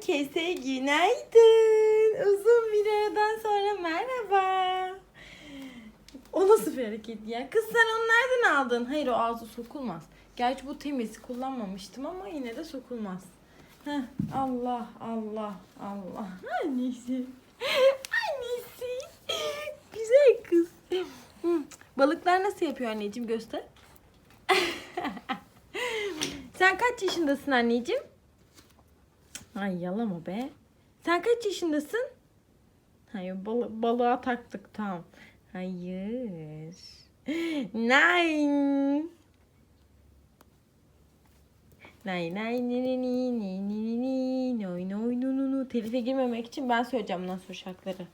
Herkese günaydın. Uzun bir aradan sonra merhaba. O nasıl bir hareket ya? Kız sen onu nereden aldın? Hayır o ağzı sokulmaz. Gerçi bu temiz kullanmamıştım ama yine de sokulmaz. Heh, Allah Allah Allah. Annesi. Annesi. Güzel kız. Balıklar nasıl yapıyor anneciğim göster. Sen kaç yaşındasın anneciğim? Ay yalama be. Sen kaç yaşındasın? Hayır balı balığa taktık tamam. Hayır. Nine. Nay nay ni ni ni ni ni ni ni noy noy nu nu nu Telife girmemek için ben söyleyeceğim sonra şarkıları.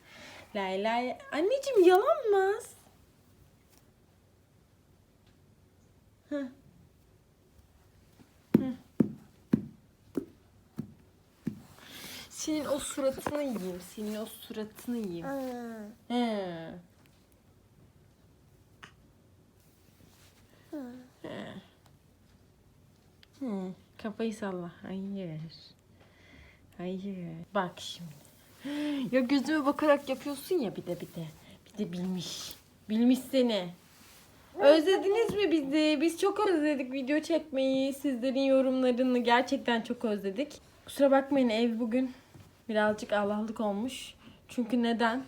Lay lay. Anneciğim yalanmaz. Heh. Senin o suratını yiyeyim. Senin o suratını yiyeyim. He. He. He. Kafayı salla. Hayır. Hayır. Bak şimdi. Ya gözüme bakarak yapıyorsun ya bir de bir de. Bir de bilmiş. Bilmiş seni. Özlediniz mi bizi? Biz çok özledik video çekmeyi. Sizlerin yorumlarını gerçekten çok özledik. Kusura bakmayın ev bugün birazcık Allah'lık olmuş. Çünkü neden?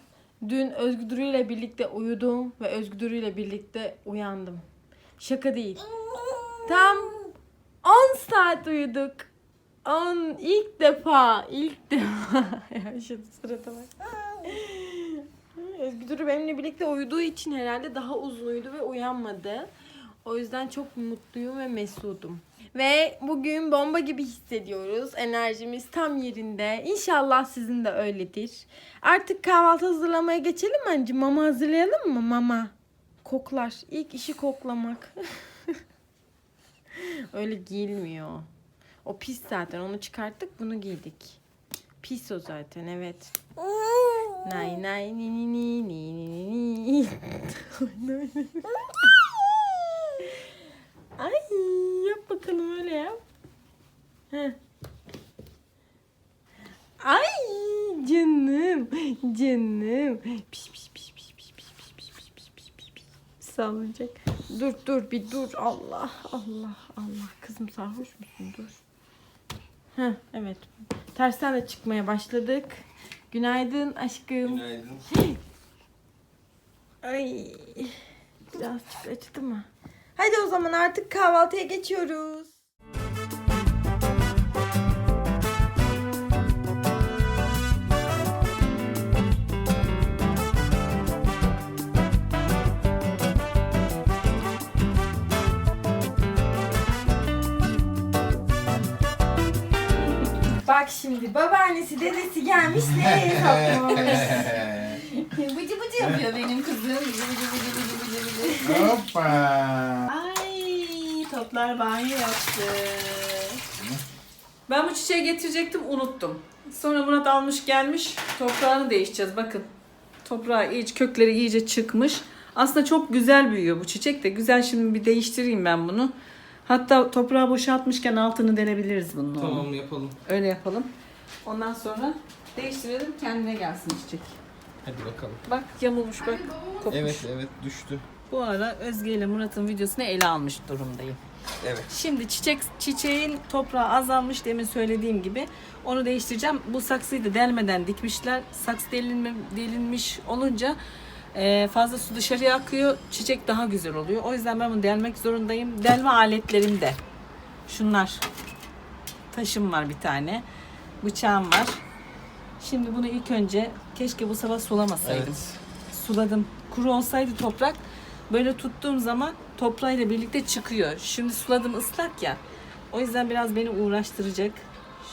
Dün Özgür ile birlikte uyudum ve Özgür ile birlikte uyandım. Şaka değil. Tam 10 saat uyuduk. 10 ilk defa, ilk defa. ya şu sırada bak. Özgür benimle birlikte uyuduğu için herhalde daha uzun uyudu ve uyanmadı. O yüzden çok mutluyum ve mesudum. Ve bugün bomba gibi hissediyoruz. Enerjimiz tam yerinde. İnşallah sizin de öyledir. Artık kahvaltı hazırlamaya geçelim mi anneciğim? Mama hazırlayalım mı? Mama. Koklar. İlk işi koklamak. Öyle giyilmiyor. O pis zaten. Onu çıkarttık bunu giydik. Pis o zaten evet. Nay nay ni ni ni ni ni ni. Ay yap bakalım öyle yap. Heh. Ay canım canım. Piş piş piş piş piş piş piş piş piş piş piş piş piş. Sallayacak. Dur dur bir dur. Allah Allah Allah. Kızım sarhoş musun? Dur. Heh, evet. Tersten de çıkmaya başladık. Günaydın aşkım. Günaydın. Ay. Birazcık acıdı mı? Hadi o zaman artık kahvaltıya geçiyoruz. Bak şimdi babaannesi dedesi gelmiş ne toplamış. Bıcı bıcı yapıyor benim kızım. Bıcı bıcı bıcı bıcı bıcı bıcı. Hoppa. Ay toplar banyo yaptı. Ben bu çiçeği getirecektim unuttum. Sonra Murat almış gelmiş toprağını değişeceğiz bakın. Toprağı iyice kökleri iyice çıkmış. Aslında çok güzel büyüyor bu çiçek de. Güzel şimdi bir değiştireyim ben bunu. Hatta toprağı boşaltmışken altını delebiliriz bunun. Tamam yapalım. Öyle yapalım. Ondan sonra değiştirelim kendine gelsin çiçek. Hadi bakalım. Bak yamulmuş bak. Kopmuş. Evet evet düştü. Bu ara Özge ile Murat'ın videosunu ele almış durumdayım. Evet. Şimdi çiçek çiçeğin toprağı azalmış demin söylediğim gibi. Onu değiştireceğim. Bu saksıyı da delmeden dikmişler. Saks delinme, delinmiş olunca e, fazla su dışarıya akıyor. Çiçek daha güzel oluyor. O yüzden ben bunu delmek zorundayım. Delme aletlerim de. Şunlar. Taşım var bir tane. Bıçağım var. Şimdi bunu ilk önce keşke bu sabah sulamasaydım Evet. suladım. Kuru olsaydı toprak böyle tuttuğum zaman toprağıyla birlikte çıkıyor. Şimdi suladım ıslak ya. O yüzden biraz beni uğraştıracak.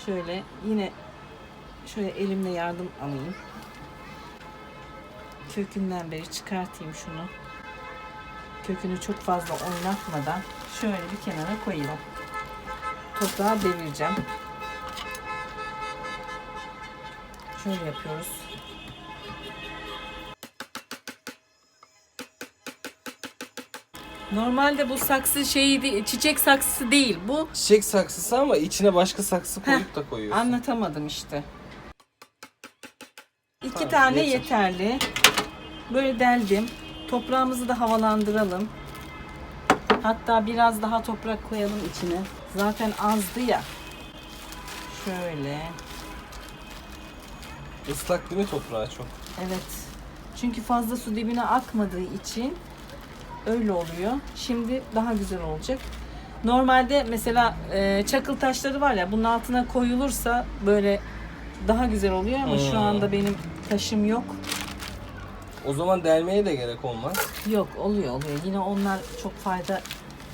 Şöyle yine şöyle elimle yardım alayım. Kökünden beri çıkartayım şunu. Kökünü çok fazla oynatmadan şöyle bir kenara koyayım. Toprağı devireceğim. Şöyle yapıyoruz. Normalde bu saksı şeyi değil, çiçek saksısı değil. Bu Çiçek saksısı ama içine başka saksı koyup da koyuyorsun. anlatamadım işte. İki Tamam, tane yeter. yeterli. Böyle deldim. Toprağımızı da havalandıralım. Hatta biraz daha toprak koyalım içine. Zaten azdı ya. Şöyle. Islak değil mi toprağı çok? Evet. Çünkü fazla su dibine akmadığı için öyle oluyor. Şimdi daha güzel olacak. Normalde mesela e, çakıl taşları var ya bunun altına koyulursa böyle daha güzel oluyor ama şu Hmm. anda benim taşım yok. O zaman delmeye de gerek olmaz. Yok oluyor oluyor. Yine onlar çok fayda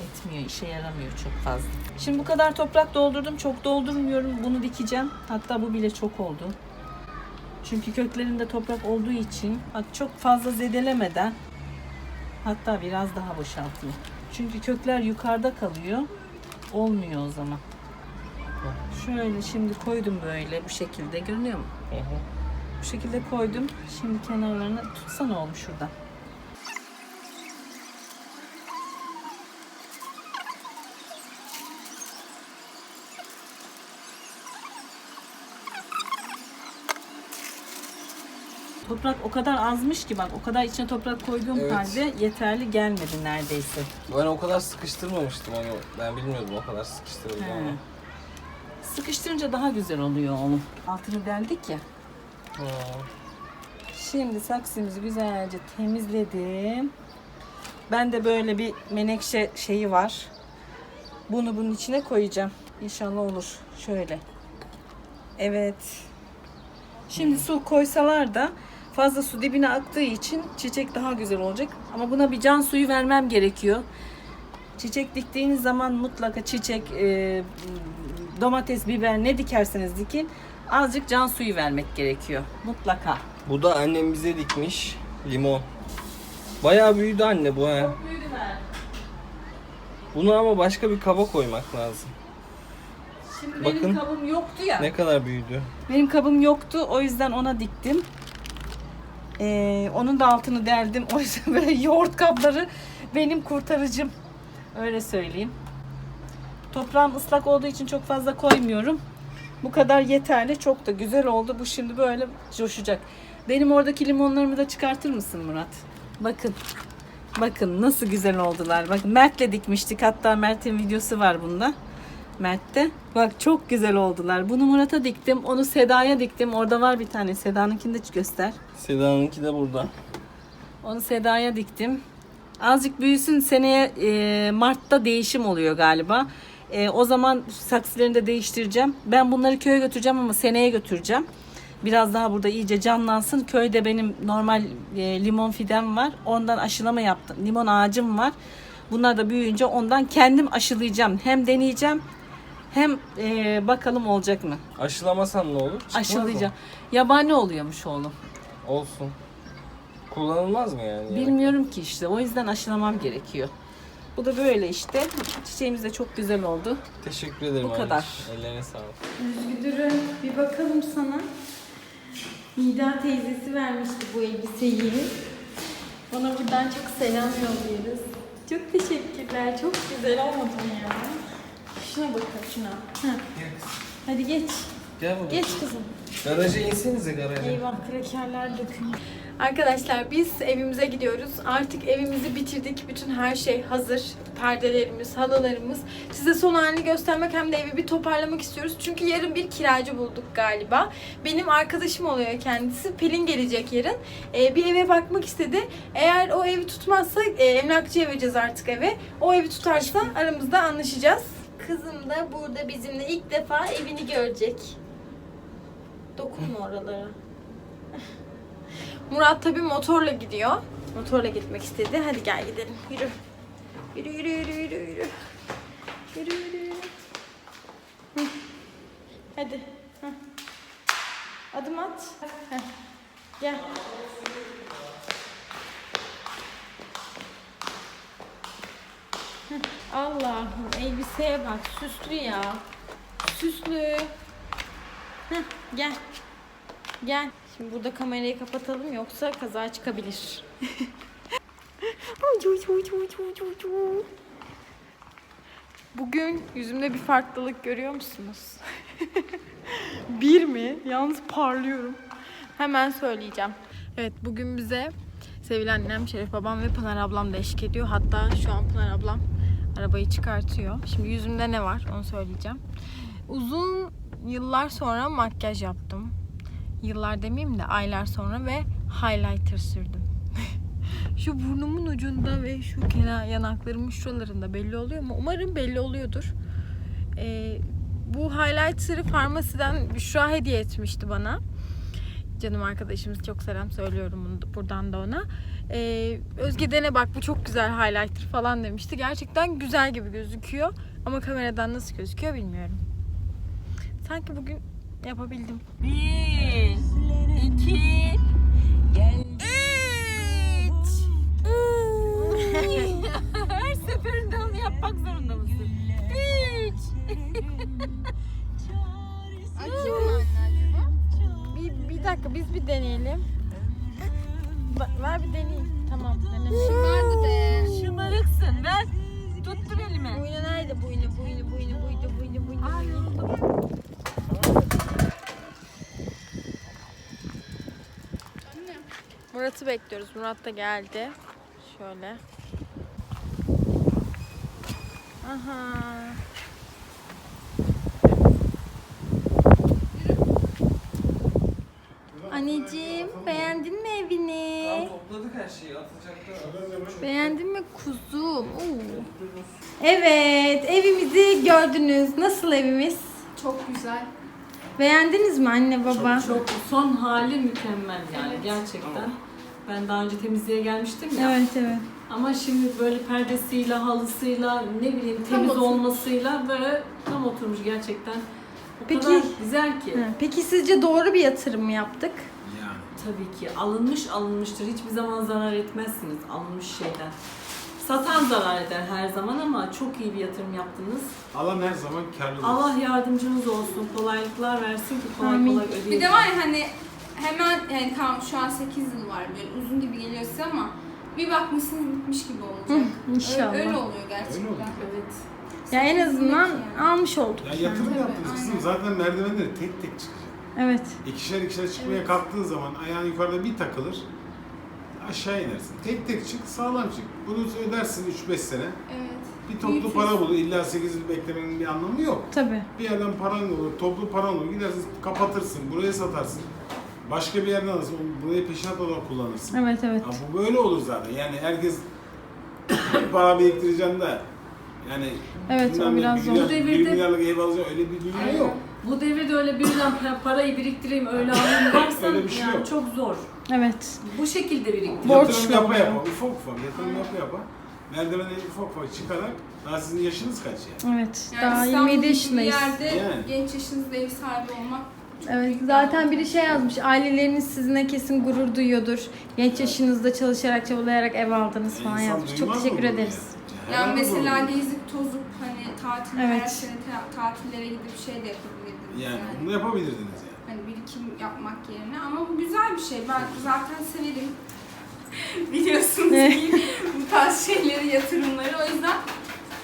etmiyor, işe yaramıyor çok fazla. Şimdi bu kadar toprak doldurdum. Çok doldurmuyorum. Bunu dikeceğim. Hatta bu bile çok oldu. Çünkü köklerinde toprak olduğu için bak çok fazla zedelemeden hatta biraz daha boşaltayım. Çünkü kökler yukarıda kalıyor. Olmuyor o zaman. Şöyle şimdi koydum böyle bu şekilde. Görünüyor mu? Hı hı. Bu şekilde koydum. Şimdi kenarlarını tutsana oğlum şuradan. Toprak o kadar azmış ki bak o kadar içine toprak koyduğum Evet. halde yeterli gelmedi neredeyse. Ben o kadar sıkıştırmamıştım onu. Ben bilmiyordum o kadar sıkıştırıldı He. ama. Sıkıştırınca daha güzel oluyor oğlum. Altını deldik ya. Hı. Şimdi saksımızı güzelce temizledim. Ben de böyle bir menekşe şeyi var. Bunu bunun içine koyacağım. İnşallah olur. Şöyle. Evet. Şimdi su koysalar da fazla su dibine aktığı için çiçek daha güzel olacak. Ama buna bir can suyu vermem gerekiyor. Çiçek diktiğiniz zaman mutlaka çiçek, e, domates, biber ne dikerseniz dikin azıcık can suyu vermek gerekiyor. Mutlaka. Bu da annem bize dikmiş limon. Bayağı büyüdü anne bu ha. Bunu ama başka bir kaba koymak lazım. Şimdi Bakın. benim kabım yoktu ya. Ne kadar büyüdü. Benim kabım yoktu. O yüzden ona diktim. Ee, onun da altını deldim. O yüzden böyle yoğurt kapları benim kurtarıcım. Öyle söyleyeyim. Toprağım ıslak olduğu için çok fazla koymuyorum. Bu kadar yeterli. Çok da güzel oldu. Bu şimdi böyle coşacak. Benim oradaki limonlarımı da çıkartır mısın Murat? Bakın. Bakın nasıl güzel oldular. Bak Mert'le dikmiştik. Hatta Mert'in videosu var bunda. Mert'te. Bak çok güzel oldular. Bunu Murat'a diktim. Onu Seda'ya diktim. Orada var bir tane. Seda'nınkini de göster. Seda'nınki de burada. Onu Seda'ya diktim. Azıcık büyüsün seneye e, Mart'ta değişim oluyor galiba. E, o zaman saksılarını da değiştireceğim. Ben bunları köye götüreceğim ama seneye götüreceğim. Biraz daha burada iyice canlansın. Köyde benim normal e, limon fidem var. Ondan aşılama yaptım. Limon ağacım var. Bunlar da büyüyünce ondan kendim aşılayacağım. Hem deneyeceğim hem e, bakalım olacak mı? Aşılamasan ne olur? Çıkmaz mı? Aşılayacağım. Yabani oluyormuş oğlum. Olsun. Kullanılmaz mı yani? Bilmiyorum ki işte. O yüzden aşılamam gerekiyor. Bu da böyle işte. Çiçeğimiz de çok güzel oldu. Teşekkür ederim Bu anne. kadar. Ellerine sağlık. Müdürüm bir bakalım sana. Nida teyzesi vermişti bu elbiseyi. Ona buradan çok selam yolluyoruz. Çok teşekkürler. Çok güzel olmadı mı ya? Şuna bakın şuna. Heh. Hadi geç. Gel bakalım. Geç kızım. Garaja insenize garaja. Eyvah krakerler dökülmüş. Arkadaşlar biz evimize gidiyoruz. Artık evimizi bitirdik. Bütün her şey hazır. Perdelerimiz, halılarımız. Size son halini göstermek hem de evi bir toparlamak istiyoruz. Çünkü yarın bir kiracı bulduk galiba. Benim arkadaşım oluyor kendisi. Pelin gelecek yarın. Ee, bir eve bakmak istedi. Eğer o evi tutmazsa e, emlakçıya vereceğiz artık eve. O evi tutarsa aramızda anlaşacağız. Kızım da burada bizimle ilk defa evini görecek. Dokunma oralara. Murat tabii motorla gidiyor. Motorla gitmek istedi. Hadi gel gidelim. Yürü. Yürü yürü yürü yürü yürü. Yürü yürü. Hadi. Adım at. Gel. Allah'ım elbiseye bak. Süslü ya. Süslü. Heh, gel. Gel. Şimdi burada kamerayı kapatalım yoksa kaza çıkabilir. Bugün yüzümde bir farklılık görüyor musunuz? bir mi? Yalnız parlıyorum. Hemen söyleyeceğim. Evet bugün bize sevgili annem, Şeref babam ve Pınar ablam da eşlik ediyor. Hatta şu an Pınar ablam arabayı çıkartıyor. Şimdi yüzümde ne var onu söyleyeceğim. Uzun yıllar sonra makyaj yaptım. Yıllar demeyeyim de aylar sonra ve highlighter sürdüm. şu burnumun ucunda ve şu kenar yanaklarımın şuralarında belli oluyor mu? Umarım belli oluyordur. Ee, bu highlighter'ı farmasiden Büşra hediye etmişti bana. Canım arkadaşımız çok selam söylüyorum bunu da- buradan da ona. Ee, Özge dene bak bu çok güzel highlighter falan demişti. Gerçekten güzel gibi gözüküyor. Ama kameradan nasıl gözüküyor bilmiyorum. Sanki bugün yapabildim. Bir, iki, Her seferinde onu yapmak zorunda Bir, dakika biz bir deneyelim. Ba- ver bir deneyeyim. Tamam denemeyelim. Vardı be. Şımarıksın ver. Tuttur elime. Buyunu nerede? Buyunu, buyunu, buyunu, buyunu, buyunu, buyunu. buyunu. Murat'ı bekliyoruz. Murat da geldi. Şöyle. Aha. Anneciğim beğendin mi evini? topladık her şeyi atacaklar. Beğendin mi kuzum? Oo. Evet, evimizi gördünüz. Nasıl evimiz? Çok güzel. Beğendiniz mi anne baba? Çok son hali mükemmel yani gerçekten. Ben daha önce temizliğe gelmiştim ya. Evet evet. Ama şimdi böyle perdesiyle, halısıyla, ne bileyim temiz oturmuş. olmasıyla böyle tam oturmuş gerçekten. O Peki- kadar güzel ki. Ha, Peki sizce doğru bir yatırım mı yaptık? Yani. Tabii ki alınmış alınmıştır. Hiçbir zaman zarar etmezsiniz alınmış şeyden. Satan zarar eder her zaman ama çok iyi bir yatırım yaptınız. Alan her zaman karlıdır. Allah yardımcınız olsun. Kolaylıklar versin ki kolay Amin. kolay ödeyin. Bir de var ya hani hemen yani tamam şu an 8 yıl var böyle uzun gibi geliyor size ama bir bakmışsınız bitmiş gibi olacak. İnşallah. Öyle, öyle oluyor gerçekten. Öyle oluyor. Evet. Ya en azından almış olduk. Ya yatırım yaptınız kızım. Zaten merdivenleri tek tek çıkacak. Evet. İkişer ikişer çıkmaya kalktığın zaman ayağın yukarıda bir takılır. Aşağı inersin. Tek tek çık, sağlam çık. Bunu ödersin 3-5 sene. Evet. Bir toplu Büyütürsün. para bulur. İlla 8 yıl beklemenin bir anlamı yok. Tabii. Bir yerden paran olur, toplu paran olur. Gidersin kapatırsın, buraya satarsın. Başka bir yerden alırsın, onu buraya peşinat olarak kullanırsın. Evet evet. Ya bu böyle olur zaten. Yani herkes para biriktireceğim de yani Evet, bilmem o ne, biraz bir zor. milyar- Bu devirde- bir milyarlık ev alacağım öyle bir dünya Aynen. yok. Bu devirde öyle birden pa- parayı biriktireyim öyle alayım dersen Öyle bir şey yani yok. çok zor. Evet. Bu şekilde biriktir. Borç Yatırım yapa yapa, ufak ufak yatırım yapa yapa merdivene ufak ufak çıkarak daha sizin yaşınız kaç yani? Evet. Yani Daha İstanbul 27 gibi bir yaşındayız. yerde Yani. genç yaşınızda ev sahibi olmak Evet. Zaten biri şey yazmış. Aileleriniz sizinle kesin gurur duyuyordur. Genç yaşınızda çalışarak, çabalayarak ev aldınız falan İnsan yazmış. Çok duymaz mı teşekkür bunu ederiz. Yani, mesela gezip tozup hani tatil Evet. her sene ta- tatillere gidip şey de yapabilirdiniz yani yani. bunu yapabilirdiniz yani. Hani birikim yapmak yerine ama bu güzel bir şey. Ben zaten severim. Biliyorsunuz ki bu tarz şeyleri, yatırımları. O yüzden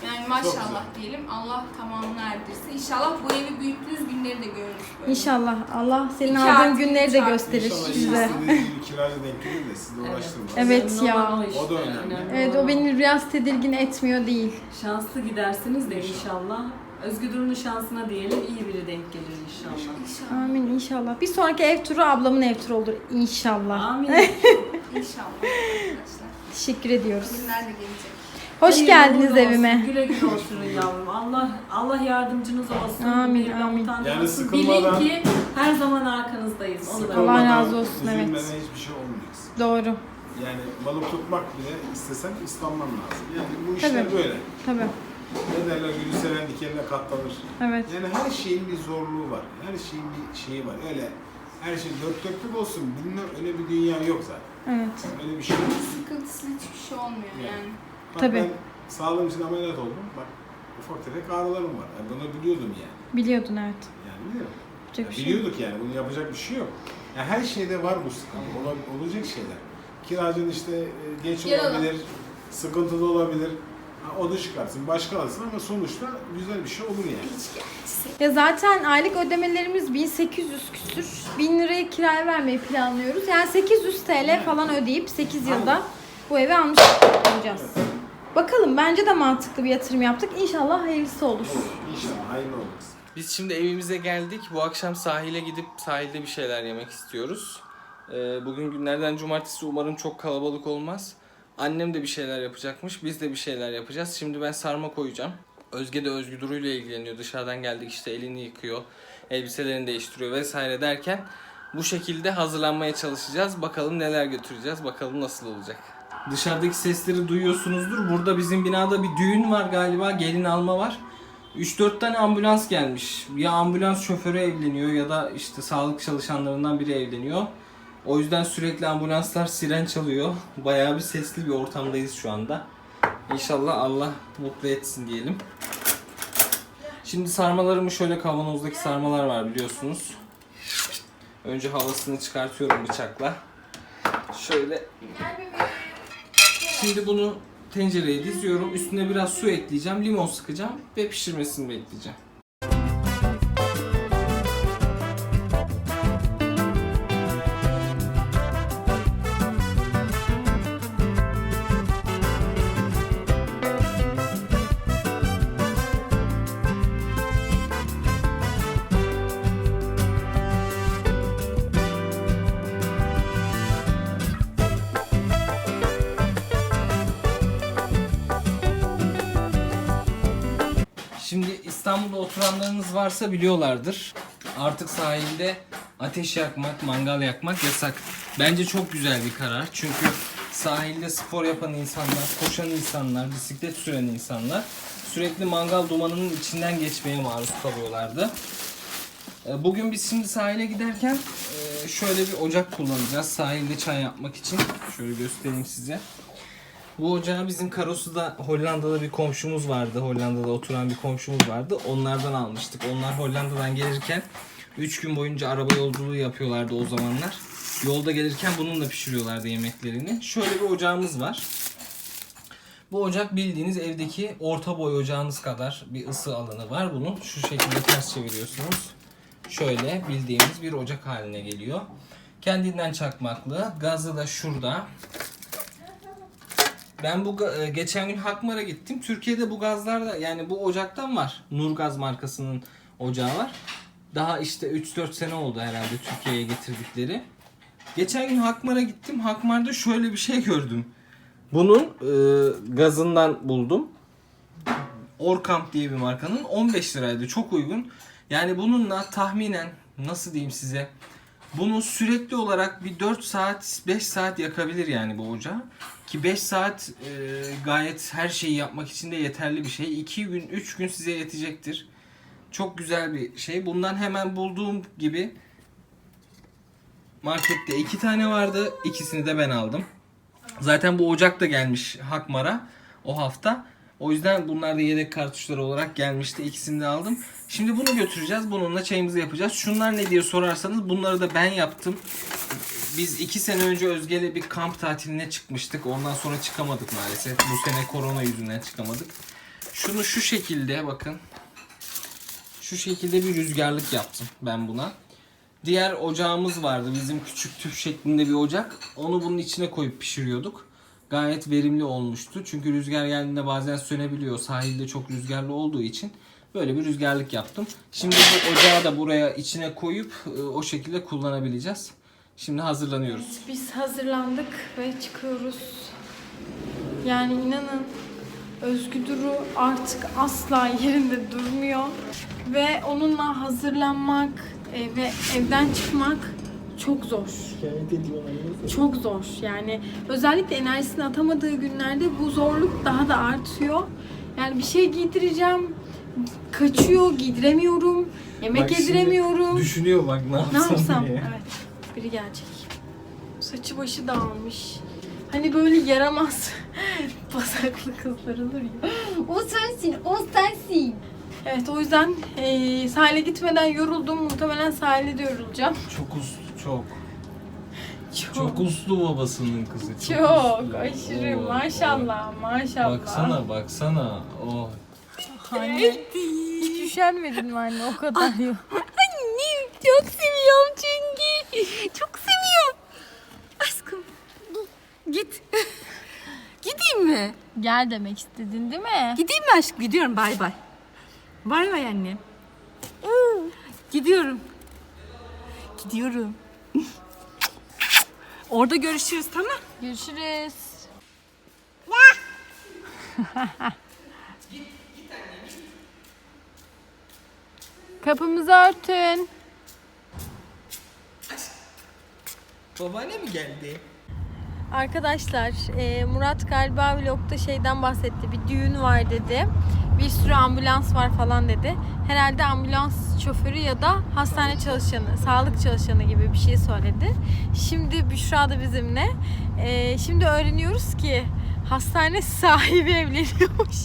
yani maşallah diyelim. Allah tamamını erdirsin. İnşallah bu evi büyüttüğünüz günleri de görürüz. Böyle. İnşallah. Allah senin İki aldığın artı günleri de artı. gösterir İnşallah bize. istediğiniz gibi kiracı denk gelir de sizi Evet. uğraştırmaz. Evet ya. işte. O da önemli. Evet o beni biraz tedirgin etmiyor değil. Şanslı gidersiniz de inşallah. Özgür Duru'nun şansına diyelim iyi biri denk gelir inşallah. İnşallah. Amin inşallah. Bir sonraki ev turu ablamın ev turu olur inşallah. Amin. İnşallah arkadaşlar. Teşekkür ediyoruz. Günler de gelecek. Hoş Hayırlı geldiniz uğurlu olsun, evime. Güle güle oturun yavrum. Allah Allah yardımcınız olsun. Amin, Bir amin. utandırmasın. Yani sıkılmadan- Bilin ki her zaman arkanızdayız. Onu da Allah razı olsun, evet. Üzülmeden hiçbir şey olmayacak. Doğru. Yani balık tutmak bile istesen ıslanman lazım. Yani bu işler Tabii. böyle. Tabii. Ne derler gülü seven dikenine katlanır. Evet. Yani her şeyin bir zorluğu var. Her şeyin bir şeyi var. Öyle her şey dört dörtlük olsun bilmem öyle bir dünya yok zaten. Evet. Öyle bir şey yok. Sıkıntısız hiçbir şey olmuyor Yani. Bak Tabii. ben sağlığım için ameliyat oldum. Bak ufak tefek ağrılarım var. Yani bunu biliyordum yani. Biliyordun evet. Yani biliyorum. Yapacak Ya bir şey yok. biliyorduk yani. Bunu yapacak bir şey yok. Yani her şeyde var bu sıkıntı. Ola- olacak şeyler. Kiracın işte e, geç Yaralı. olabilir. sıkıntılı olabilir. Ha, o da çıkarsın, başka alsın ama sonuçta güzel bir şey olur yani. Ya zaten aylık ödemelerimiz 1800 küsür. 1000 liraya kiraya vermeyi planlıyoruz. Yani 800 TL falan ödeyip 8 yılda bu evi almış olacağız. Bakalım bence de mantıklı bir yatırım yaptık. İnşallah hayırlısı olur. İnşallah hayırlı olmasın. Biz şimdi evimize geldik. Bu akşam sahile gidip sahilde bir şeyler yemek istiyoruz. Ee, bugün günlerden cumartesi umarım çok kalabalık olmaz. Annem de bir şeyler yapacakmış. Biz de bir şeyler yapacağız. Şimdi ben sarma koyacağım. Özge de Özgü Duru ile ilgileniyor. Dışarıdan geldik işte elini yıkıyor. Elbiselerini değiştiriyor vesaire derken bu şekilde hazırlanmaya çalışacağız. Bakalım neler götüreceğiz. Bakalım nasıl olacak. Dışarıdaki sesleri duyuyorsunuzdur. Burada bizim binada bir düğün var galiba. Gelin alma var. 3-4 tane ambulans gelmiş. Ya ambulans şoförü evleniyor ya da işte sağlık çalışanlarından biri evleniyor. O yüzden sürekli ambulanslar siren çalıyor. Bayağı bir sesli bir ortamdayız şu anda. İnşallah Allah mutlu etsin diyelim. Şimdi sarmalarımı şöyle kavanozdaki sarmalar var biliyorsunuz. Önce havasını çıkartıyorum bıçakla. Şöyle. Şimdi bunu tencereye diziyorum. Üstüne biraz su ekleyeceğim. Limon sıkacağım ve pişirmesini bekleyeceğim. Oturanlarınız varsa biliyorlardır. Artık sahilde ateş yakmak, mangal yakmak yasak. Bence çok güzel bir karar. Çünkü sahilde spor yapan insanlar, koşan insanlar, bisiklet süren insanlar sürekli mangal dumanının içinden geçmeye maruz kalıyorlardı. E, Bugün biz şimdi sahile giderken e, şöyle bir ocak kullanacağız sahilde çay yapmak için. Şöyle göstereyim size. Bu ocağı bizim Karasu'da Hollanda'da bir komşumuz vardı. Hollanda'da oturan bir komşumuz vardı. Onlardan almıştık. Onlar Hollanda'dan gelirken 3 gün boyunca araba yolculuğu yapıyorlardı o zamanlar. Yolda gelirken bununla pişiriyorlardı yemeklerini. Şöyle bir ocağımız var. Bu ocak bildiğiniz evdeki orta boy ocağınız kadar bir ısı alanı var bunun. Şu şekilde ters çeviriyorsunuz. Şöyle bildiğimiz bir ocak haline geliyor. Kendinden çakmaklı. Gazı da şurada. Ben bu e, geçen gün Hakmar'a gittim. Türkiye'de bu gazlar da yani bu ocaktan var. Nurgaz markasının ocağı var. Daha işte 3-4 sene oldu herhalde Türkiye'ye getirdikleri. Geçen gün Hakmar'a gittim. Hakmar'da şöyle bir şey gördüm. Bunun e, gazından buldum. Orkamp diye bir markanın 15 liraydı. Çok uygun. Yani bununla tahminen nasıl diyeyim size bunu sürekli olarak bir 4 saat 5 saat yakabilir yani bu ocağı. Ki 5 saat e, gayet her şeyi yapmak için de yeterli bir şey. 2 gün 3 gün size yetecektir. Çok güzel bir şey. Bundan hemen bulduğum gibi markette iki tane vardı. İkisini de ben aldım. Zaten bu ocak da gelmiş Hakmar'a o hafta. O yüzden bunlar da yedek kartuşları olarak gelmişti. İkisini de aldım. Şimdi bunu götüreceğiz. Bununla çayımızı yapacağız. Şunlar ne diye sorarsanız bunları da ben yaptım. Biz iki sene önce Özge'yle bir kamp tatiline çıkmıştık. Ondan sonra çıkamadık maalesef. Bu sene korona yüzünden çıkamadık. Şunu şu şekilde bakın. Şu şekilde bir rüzgarlık yaptım ben buna. Diğer ocağımız vardı. Bizim küçük tüp şeklinde bir ocak. Onu bunun içine koyup pişiriyorduk. Gayet verimli olmuştu. Çünkü rüzgar geldiğinde bazen sönebiliyor. Sahilde çok rüzgarlı olduğu için böyle bir rüzgarlık yaptım. Şimdi bu ocağı da buraya içine koyup e, o şekilde kullanabileceğiz. Şimdi hazırlanıyoruz. Biz hazırlandık ve çıkıyoruz. Yani inanın Özgü Duru artık asla yerinde durmuyor. Ve onunla hazırlanmak e, ve evden çıkmak çok zor. Çok zor. Yani özellikle enerjisini atamadığı günlerde bu zorluk daha da artıyor. Yani bir şey giydireceğim, kaçıyor, giydiremiyorum, yemek Bak yediremiyorum. Düşünüyor bak ne Ne yapsam, yapsam? diye. Evet. Biri gelecek. Saçı başı dağılmış. Hani böyle yaramaz pasaklı kızlar olur ya. O sensin, o sensin. Evet o yüzden eee sahile gitmeden yoruldum. Muhtemelen sahilde de yorulacağım. Çok uslu çok. Çok uslu babasının kızı. Çok uslu. aşırı Oo, maşallah maşallah. Baksana baksana. Oh. Anne hiç üşenmedin mi anne o kadar yok. Annem çok seviyorum çünkü. Çok seviyorum. Aşkım. Git. Gideyim mi? Gel demek istedin değil mi? Gideyim mi aşkım? Gidiyorum bay bay. Bay bay annem. Gidiyorum. Gidiyorum. Orada görüşürüz tamam. Görüşürüz. Kapımızı örtün. Babaanne mi geldi? Arkadaşlar e, Murat galiba vlogda şeyden bahsetti. Bir düğün var dedi. Bir sürü ambulans var falan dedi. Herhalde ambulans şoförü ya da hastane çalışanı, sağlık çalışanı gibi bir şey söyledi. Şimdi Büşra da bizimle. E, şimdi öğreniyoruz ki hastane sahibi evleniyormuş.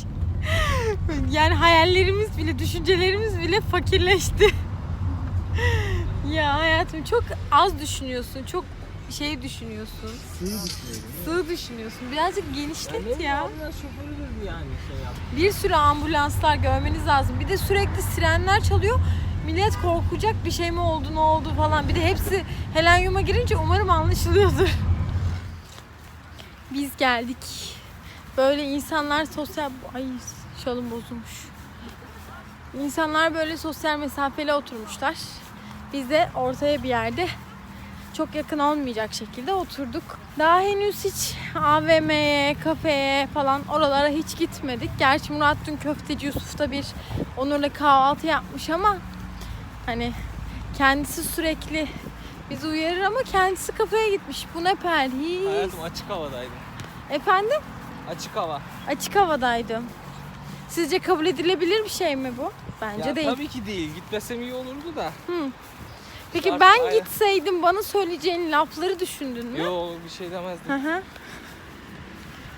yani hayallerimiz bile, düşüncelerimiz bile fakirleşti. ya hayatım çok az düşünüyorsun. Çok şey düşünüyorsun. Sığ düşünüyorsun. Birazcık genişlet ya. Ambulans şoförüdür yani şey yap. Bir sürü ambulanslar görmeniz lazım. Bir de sürekli sirenler çalıyor. Millet korkacak bir şey mi oldu ne oldu falan. Bir de hepsi helenyuma girince umarım anlaşılıyordur. Biz geldik. Böyle insanlar sosyal... Ay şalım bozulmuş. İnsanlar böyle sosyal mesafeli oturmuşlar. Biz de ortaya bir yerde çok yakın olmayacak şekilde oturduk. Daha henüz hiç AVM'ye, kafeye falan oralara hiç gitmedik. Gerçi Murat dün köfteci Yusuf'ta bir Onur'la kahvaltı yapmış ama hani kendisi sürekli bizi uyarır ama kendisi kafeye gitmiş. Bu ne perhiz. Hayatım açık havadaydım. Efendim? Açık hava. Açık havadaydım. Sizce kabul edilebilir bir şey mi bu? Bence ya değil. tabii ki değil. Gitmesem iyi olurdu da. Peki Artık ben aynen. gitseydim bana söyleyeceğin lafları düşündün mü? Yo bir şey demezdim. Hı hı.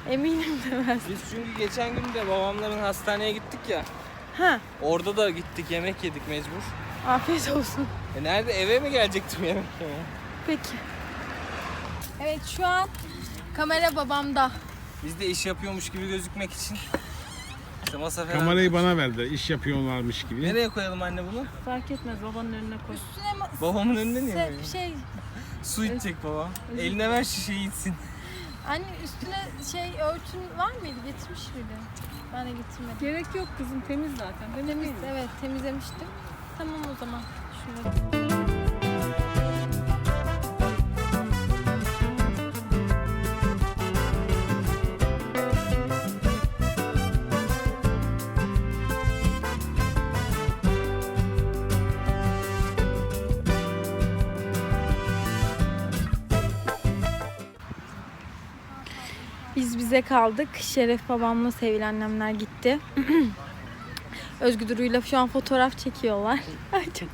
Eminim demez. Biz çünkü geçen gün de babamların hastaneye gittik ya. Ha, Orada da gittik yemek yedik mecbur. afiyet olsun. E nerede eve mi gelecektim yemek yemeye? Peki. Evet şu an kamera babamda. Biz de iş yapıyormuş gibi gözükmek için. İşte masa falan. Kamerayı bana verdi. İş yapıyorlarmış gibi. Nereye koyalım anne bunu? Fark etmez babanın önüne koy. Üstüne ma- Babamın önünde niye se- koyayım? şey Su içecek baba. Eline ver şişeyi içsin. anne üstüne şey örtün var mıydı? Getirmiş miydin? Ben de getirmedim. Gerek yok kızım temiz zaten. Temiz, eminim. evet temizlemiştim. Tamam o zaman. Şunu. Bize kaldık. Şeref babamla Sevil annemler gitti. Özgü Duru'yla şu an fotoğraf çekiyorlar. Ay çok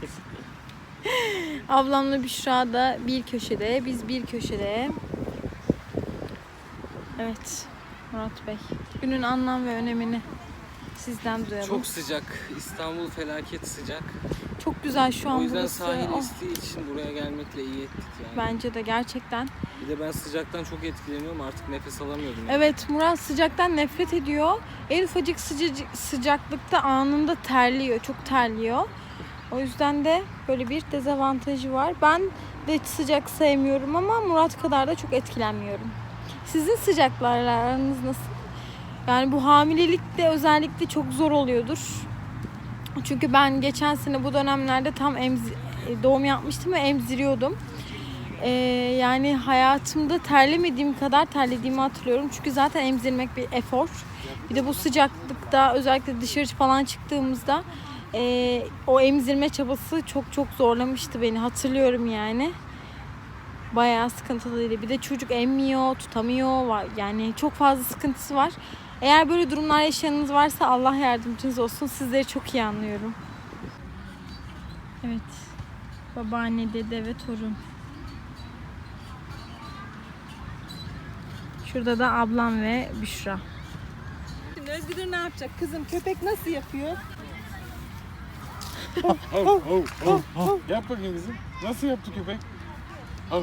Ablamla Büşra da bir köşede, biz bir köşede. Evet, Murat Bey. Günün anlam ve önemini sizden duyalım. Çok Çok, sıcak. İstanbul felaket sıcak. güzel şu an O yüzden burası. sahil Oh, için buraya gelmekle iyi ettik yani. bence de gerçekten. Bir de ben sıcaktan çok etkileniyorum artık nefes alamıyordum. yani. Evet Murat sıcaktan nefret ediyor. En ufacık sıcacık, sıcaklıkta anında terliyor. Çok terliyor. O yüzden de böyle bir dezavantajı var. Ben de sıcak sevmiyorum ama Murat kadar da çok etkilenmiyorum. Sizin sıcaklarla aranız nasıl? Yani bu hamilelikte özellikle çok zor oluyordur. Çünkü ben geçen sene bu dönemlerde tam emzi- doğum yapmıştım ve emziriyordum. Ee, yani hayatımda terlemediğim kadar terlediğimi hatırlıyorum. Çünkü zaten emzirmek bir efor. Bir de bu sıcaklıkta özellikle dışarı falan çıktığımızda ee, o emzirme çabası çok çok zorlamıştı beni. Hatırlıyorum yani. Bayağı sıkıntılıydı. Bir de çocuk emmiyor, tutamıyor. Yani çok fazla sıkıntısı var. Eğer böyle durumlar yaşayanınız varsa Allah yardımcınız olsun. Sizleri çok iyi anlıyorum. Evet. Babaanne, dede ve torun. Şurada da ablam ve Büşra. Şimdi Özgür ne yapacak? Kızım köpek nasıl yapıyor? Hav, hav, hav, hav. Yap bakayım kızım. Nasıl yaptı köpek? hav.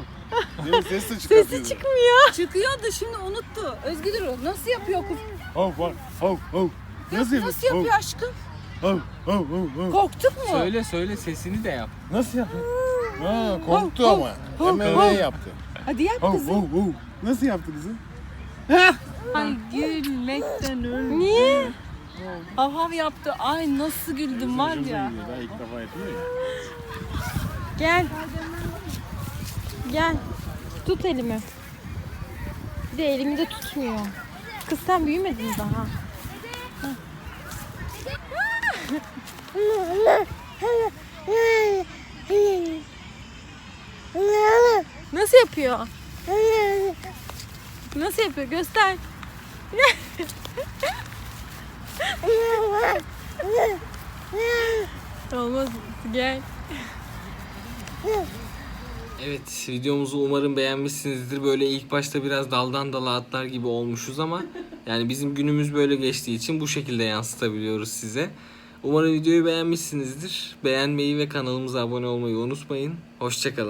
Demin ses de çıkartıyordu. Sesi çıkmıyor. Çıkıyordu şimdi unuttu. Özgür nasıl yapıyor kız? Hav var. Hav hav. Nasıl yapıyor? Nasıl yapıyor aşkım? Hav hav hav hav. Korktuk mu? Söyle söyle sesini de yap. Nasıl yapıyor? Ha korktu hav, ama. hav, Hemen hav. yaptı? Hadi yap Hav kızım. hav hav. Nasıl yaptı kızım? Ay gülmekten öldüm. Niye? Hav hav yaptı. Ay nasıl güldüm var ya. Daha ilk defa yapıyor ya. Gel. Gel. Tut elimi. Bir de elimi de tutmuyor. Kız sen büyümedin daha. Nasıl yapıyor? Nasıl yapıyor? Göster. Olmaz. Gel. Evet videomuzu umarım beğenmişsinizdir. Böyle ilk başta biraz daldan dala atlar gibi olmuşuz ama yani bizim günümüz böyle geçtiği için bu şekilde yansıtabiliyoruz size. Umarım videoyu beğenmişsinizdir. Beğenmeyi ve kanalımıza abone olmayı unutmayın. Hoşçakalın.